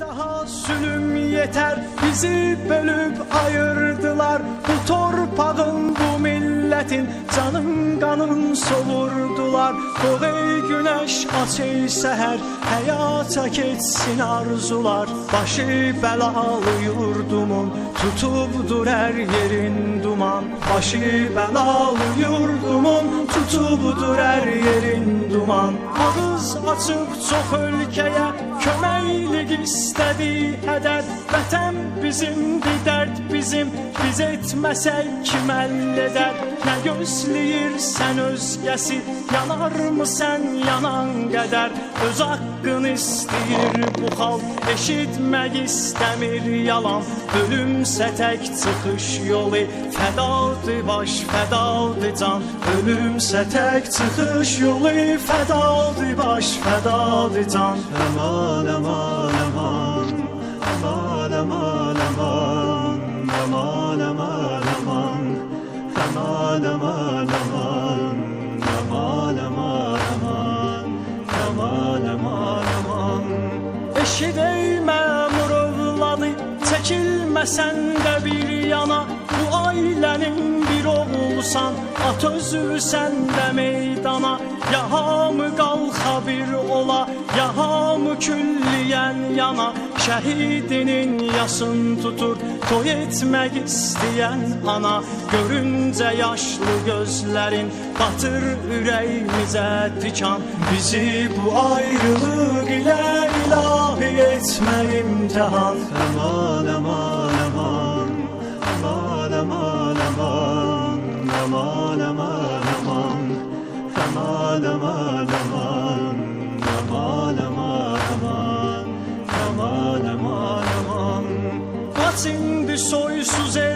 Daha zulüm yeter. Bizi bölüp ayırdılar. Bu torpağın bu milletin canın kanın solurdular. Bu güneş aç ey seher hayata geçsin arzular. Başı belalı yurdumun tutup her yerin duman. Başı belalı yurdumun tutup her yerin duman Ağız açıp çok ülkeye köməklik istədi hədər Vətən bizimdir, dərd bizim. Biz etməsək kim əldə Nə gözləyirsən özgəsi Yanar mı sən yanan qədər Öz haqqını istəyir bu xalq Eşitmək istəmir yalan. Ölümsə tək çıxış yolu Fədadır baş, fədadır can. Ölümsə tək çıxış yolu Fədadır baş, fədadır can. Aman, aman, aman Aman, aman, Çekilmesen de bir yana. Bu ailenin bir oğulsan At özü sen de meydana. Ya bir ola Ya hamı külliyen yana Şehidinin yasın tutur Toy etmek isteyen ana Görünce yaşlı gözlerin Batır yüreğimize dikan Bizi bu ayrılık ile ilahi etme imtihan Aman aman aman Aman aman aman Aman aman aman Aman aman aman Kaç indi soysuz Ermeni